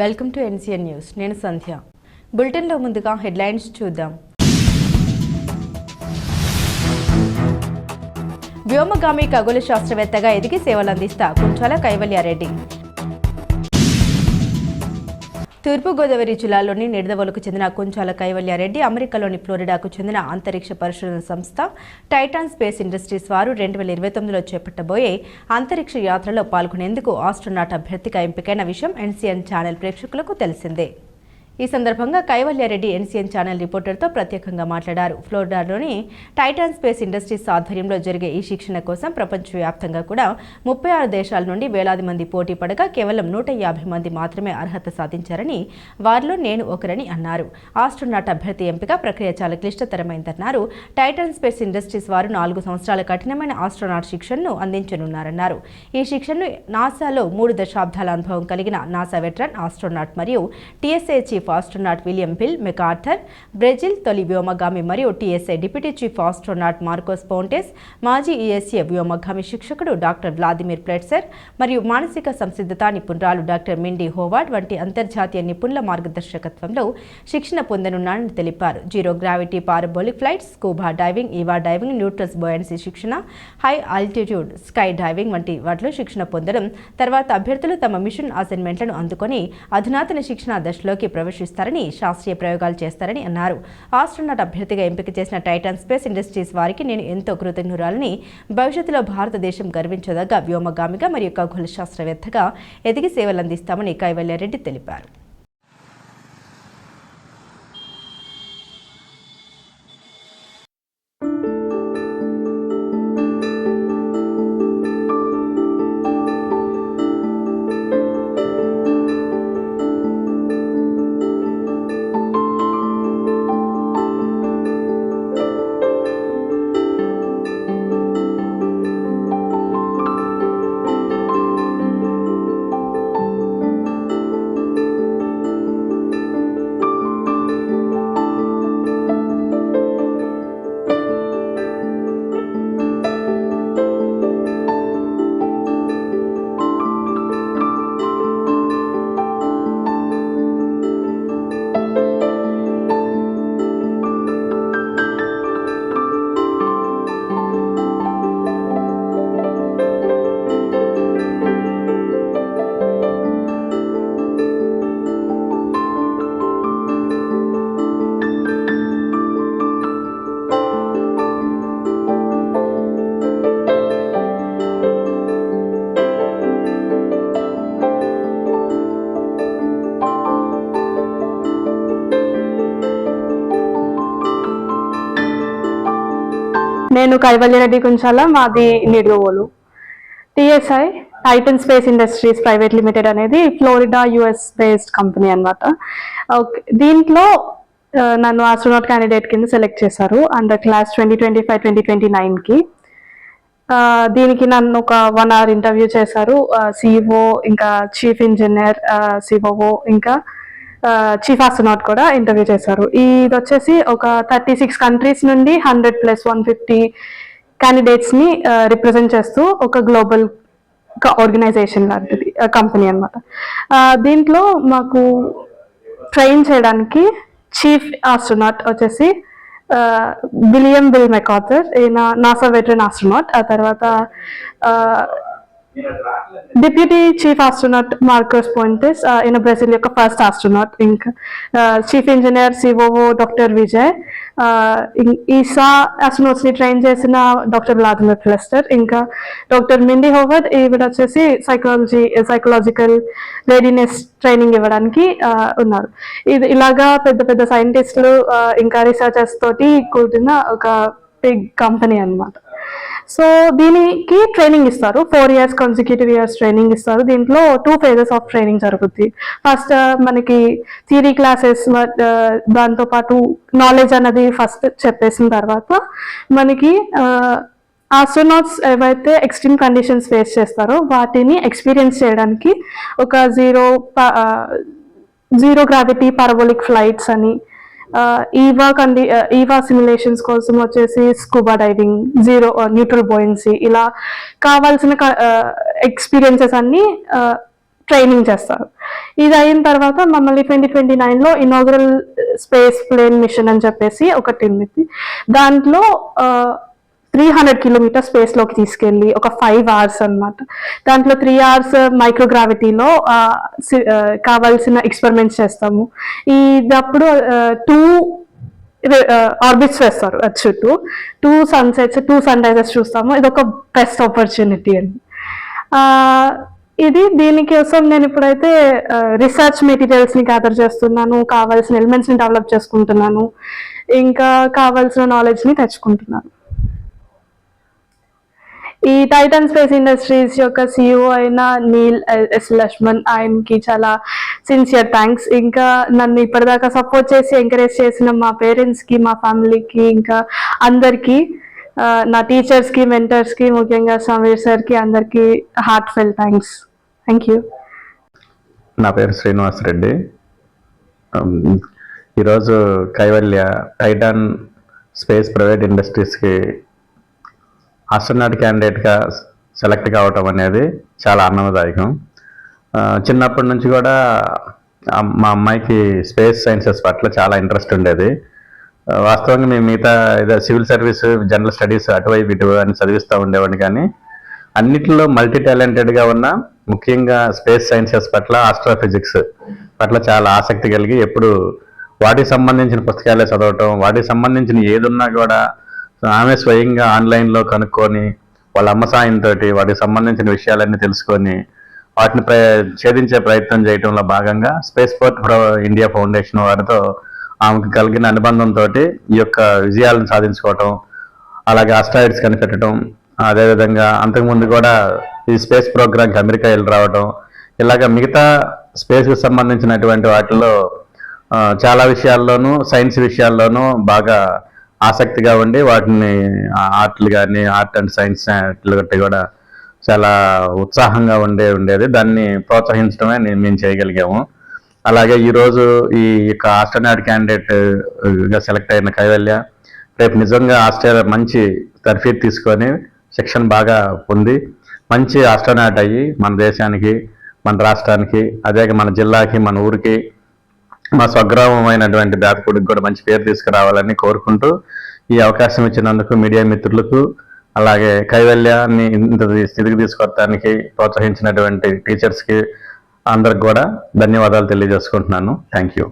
Welcome to NCN news నేను సంధ్య. బులెటిన్లో ముందుగా హెడ్లైన్స్ చూద్దాం. వ్యోమగామి ఖగోళ శాస్త్రవేత్తగా ఎదిగి సేవలందిస్తా కుంచాల కైవల్యారెడ్డి తూర్పుగోదావరి జిల్లాలోని నిడదవోలుకు చెందిన కుంచాల కైవల్యారెడ్డి అమెరికాలోని ఫ్లోరిడాకు చెందిన అంతరిక్ష పరిశోధన సంస్థ టైటాన్ స్పేస్ ఇండస్ట్రీస్ వారు రెండు వేల ఇరవై తొమ్మిదిలో చేపట్టబోయే అంతరిక్ష యాత్రలో పాల్గొనేందుకు ఆస్ట్రోనాట్ అభ్యర్థిగా ఎంపికైన విషయం ఎన్సీఎన్ ఛానల్ ప్రేక్షకులకు తెలిసిందే. ఈ సందర్భంగా కైవల్యారెడ్డి ఎన్సీఎన్ ఛానల్ రిపోర్టర్తో ప్రత్యేకంగా మాట్లాడారు. ఫ్లోరిడాలోని టైటాన్ స్పేస్ ఇండస్ట్రీస్ ఆధ్వర్యంలో జరిగే ఈ శిక్షణ కోసం ప్రపంచవ్యాప్తంగా కూడా ముప్పై ఆరు దేశాల నుండి వేలాది మంది పోటీ పడగా కేవలం నూట యాభై మంది మాత్రమే అర్హత సాధించారని వారిలో నేను ఒకరని అన్నారు. ఆస్ట్రోనాట్ అభ్యర్థి ఎంపిక ప్రక్రియ చాలా క్లిష్టతరమైందన్నారు. టైటాన్ స్పేస్ ఇండస్ట్రీస్ వారు నాలుగు సంవత్సరాల కఠినమైన ఆస్ట్రోనాట్ శిక్షణను అందించనున్నారన్నారు. ఈ శిక్షణను నాసాలో మూడు దశాబ్దాల అనుభవం కలిగిన నాసా వెటరన్ ఆస్ట్రోనాట్ మరియు TSA chief astronaut William Bill McArthur Brazil తొలి వ్యోమగామి మరియు TSA deputy chief astronaut Marcos Pontes మాజీ ఈఎస్ఏ వ్యోమగామి శిక్షకుడు డాక్టర్ వ్లాదిమిర్ ప్లెట్సర్ మరియు మానసిక సంసిద్ధత నిపుణురాలు డాక్టర్ మిండి హోవార్డ్ వంటి అంతర్జాతీయ నిపుణుల మార్గదర్శకత్వంలో శిక్షణ పొందనున్నారని తెలిపారు. Zero gravity parabolic flights scuba diving EVA diving neutral buoyancy శిక్షణ హై ఆల్టిట్యూడ్ స్కై డైవింగ్ వంటి వాటిలో శిక్షణ పొందడం తర్వాత అభ్యర్థులు తమ మిషన్ అసైన్మెంట్లను అందుకొని అధునాతన శిక్షణ దశలోకి ప్రవేశిస్తారని శాస్త్రీయ ప్రయోగాలు చేస్తారని అన్నారు. ఆస్ట్రోనాట్ అభ్యర్థిగా ఎంపిక చేసిన టైటాన్ స్పేస్ ఇండస్ట్రీస్ వారికి నేను ఎంతో కృతజ్ఞురాలని. భవిష్యత్తులో భారతదేశం గర్వించదగ్గ వ్యోమగామిగా మరియు ఖగోళ శాస్త్రవేత్తగా ఎదిగి సేవలందిస్తామని కైవల్యారెడ్డి తెలిపారు. నేను కైవల్యరెడ్డి కుంచాల మాది Nidugolu TSI Titan space industries private limited అనేది ఫ్లోరిడా యుఎస్ బేస్డ్ కంపెనీ అన్నమాట. ఓకే దీంట్లో నన్ను ఆస్ట్రోనాట్ క్యాండిడేట్ కింద సెలెక్ట్ చేశారు. Under class twenty twenty five twenty twenty నైన్కి దీనికి నన్ను ఒక వన్ అవర్ ఇంటర్వ్యూ చేశారు. సిఇఓ ఇంకా చీఫ్ ఇంజనీర్ సిఓఓ ఇంకా చీఫ్ ఆస్ట్రోనాట్ కూడా ఇంటర్వ్యూ చేశారు. ఇది వచ్చేసి ఒక థర్టీ సిక్స్ కంట్రీస్ నుండి హండ్రెడ్ ప్లస్ వన్ ఫిఫ్టీ క్యాండిడేట్స్ని రిప్రజెంట్ చేస్తూ ఒక గ్లోబల్ ఆర్గనైజేషన్ లాంటిది కంపెనీ అనమాట దీంట్లో మాకు ట్రైన్ చేయడానికి చీఫ్ ఆస్ట్రోనాట్ వచ్చేసి విలియం బిల్ మెకాథర్ ఈయన నాసా వెటరన్ ఆస్ట్రోనాట్ ఆ తర్వాత deputy chief astronaut Marcos Pontes ఈయన బ్రెజిల్ యొక్క ఫస్ట్ ఆస్ట్రోనాట్ ఇంకా chief engineer COO doctor Vijay ESA ఆస్ట్రోనాట్స్ని train చేసిన డాక్టర్ వ్లాదిమిర్ క్లస్టర్ ఇంకా డాక్టర్ మిండి హోవర్డ్ ఈవిడ వచ్చేసి సైకాలజీ సైకలాజికల్ రెడీనెస్ ట్రైనింగ్ ఇవ్వడానికి ఉన్నారు. ఇది ఇలాగా పెద్ద పెద్ద సైంటిస్టులు ఇంకా రీసెర్చర్స్ తోటి కూడిన ఒక బిగ్ కంపెనీ అన్నమాట. సో దీనికి ట్రైనింగ్ ఇస్తారు. Four years consecutive years training ఇస్తారు. దీంట్లో టూ ఫేజెస్ ఆఫ్ ట్రైనింగ్ జరుగుద్ది. ఫస్ట్ uh, మనకి థియరీ క్లాసెస్ uh, దాంతో పాటు నాలెడ్జ్ అన్నది ఫస్ట్ చెప్పేసిన తర్వాత మనకి ఆస్ట్రోనాట్స్ ఏవైతే ఎక్స్ట్రీమ్ కండిషన్స్ ఫేస్ చేస్తారో వాటిని ఎక్స్పీరియన్స్ చేయడానికి ఒక zero zero gravity parabolic flights అని ఈవా కండి ఈవా సిమ్యులేషన్స్ కోసం వచ్చేసి scuba diving zero neutral buoyancy ఇలా కావాల్సిన ఎక్స్పీరియన్సెస్ అన్నీ ట్రైనింగ్ చేస్తారు. ఇది అయిన తర్వాత మమ్మల్ని ట్వంటీ ట్వంటీ నైన్లో ఇనాగరల్ స్పేస్ ప్లేన్ మిషన్ అని చెప్పేసి ఒకటి ఉంది. దాంట్లో త్రీ హండ్రెడ్ కిలోమీటర్స్ స్పేస్లోకి తీసుకెళ్ళి ఒక ఫైవ్ అవర్స్ అన్నమాట. దాంట్లో త్రీ అవర్స్ మైక్రోగ్రావిటీలో కావాల్సిన ఎక్స్పెరిమెంట్స్ చేస్తాము. ఇదప్పుడు టూ ఆర్బిట్స్ వేస్తారు అది చుట్టూ. Two sunsets two sunrises చూస్తాము. ఇది ఒక బెస్ట్ ఆపర్చునిటీ అని ఇది దీనికోసం నేను ఇప్పుడైతే రీసెర్చ్ మెటీరియల్స్ని గ్యాదర్ చేస్తున్నాను. కావాల్సిన ఎలిమెంట్స్ని డెవలప్ చేసుకుంటున్నాను. ఇంకా కావాల్సిన నాలెడ్జ్ని తెచ్చుకుంటున్నాను. ఈ టైటన్ స్పేస్ ఇండస్ట్రీస్ యొక్క సిఇఓ అయిన నీల్ ఎస్ లక్ష్మణ్ ఆయనకి చాలా సిన్సియర్ థ్యాంక్స్ ఇంకా నన్ను ఇప్పటిదాకా సపోర్ట్ చేసి ఎంకరేజ్ చేసిన మా పేరెంట్స్కి మా ఫ్యామిలీకి ఇంకా అందరికీ నా టీచర్స్కి మెంటర్స్కి ముఖ్యంగా సమీర్ సార్కి అందరికీ heartfelt thanks thank you నా పేరు శ్రీనివాస్ రెడ్డి. ఈరోజు కైవల్య టైటాన్ స్పేస్ ప్రైవేట్ ఇండస్ట్రీస్కి ఆస్ట్రోనాట్ క్యాండిడేట్గా సెలెక్ట్ కావటం అనేది చాలా ఆనందదాయకం. చిన్నప్పటి నుంచి కూడా మా అమ్మాయికి స్పేస్ సైన్సెస్ పట్ల చాలా ఇంట్రెస్ట్ ఉండేది. వాస్తవంగా మేము మిగతా ఏదో సివిల్ సర్వీస్ జనరల్ స్టడీస్ అటువైపు ఇటు అని చదివిస్తూ ఉండేవాడిని కానీ అన్నిటిలో మల్టీ టాలెంటెడ్గా ఉన్న ముఖ్యంగా స్పేస్ సైన్సెస్ పట్ల ఆస్ట్రోఫిజిక్స్ పట్ల చాలా ఆసక్తి కలిగి ఎప్పుడు వాటికి సంబంధించిన పుస్తకాలే చదవటం వాటికి సంబంధించిన ఏదున్నా కూడా ఆమె స్వయంగా ఆన్లైన్లో కనుక్కొని వాళ్ళ అమ్మ సాయంతో వాటికి సంబంధించిన విషయాలన్నీ తెలుసుకొని వాటిని ప్ర ఛేదించే ప్రయత్నం చేయడంలో భాగంగా స్పేస్ పోర్ట్ ఇండియా ఫౌండేషన్ వారితో ఆమెకు కలిగిన అనుబంధంతో ఈ యొక్క విజయాలను సాధించుకోవటం అలాగే ఆస్ట్రాయిడ్స్ కనిపెట్టడం అదేవిధంగా అంతకుముందు కూడా ఈ స్పేస్ ప్రోగ్రామ్కి అమెరికా వెళ్ళి రావడం ఇలాగ మిగతా స్పేస్కి సంబంధించినటువంటి వాటిల్లో చాలా విషయాల్లోనూ సైన్స్ విషయాల్లోనూ బాగా ఆసక్తిగా ఉండి వాటిని ఆర్ట్లు కానీ ఆర్ట్ అండ్ సైన్స్ గట్టి కూడా చాలా ఉత్సాహంగా ఉండే ఉండేది. దాన్ని ప్రోత్సహించడమే మేము చేయగలిగాము. అలాగే ఈరోజు ఈ యొక్క ఆస్ట్రనాట్ క్యాండిడేట్గా సెలెక్ట్ అయిన కైవల్య రేపు నిజంగా ఆస్ట్రేలియా మంచి తర్ఫీదు తీసుకొని శిక్షణ బాగా పొంది మంచి ఆస్ట్రనాట్ అయ్యి మన దేశానికి మన రాష్ట్రానికి అదే మన జిల్లాకి మన ఊరికి మా స్వగ్రామమైనటువంటి బేతపూడికి కూడా మంచి పేరు తీసుకురావాలని కోరుకుంటూ ఈ అవకాశం ఇచ్చినందుకు మీడియా మిత్రులకు అలాగే కైవల్యాన్ని ఇంత స్థితికి తీసుకొస్తానికి ప్రోత్సహించినటువంటి టీచర్స్కి అందరికి కూడా ధన్యవాదాలు తెలియజేసుకుంటున్నాను. Thank you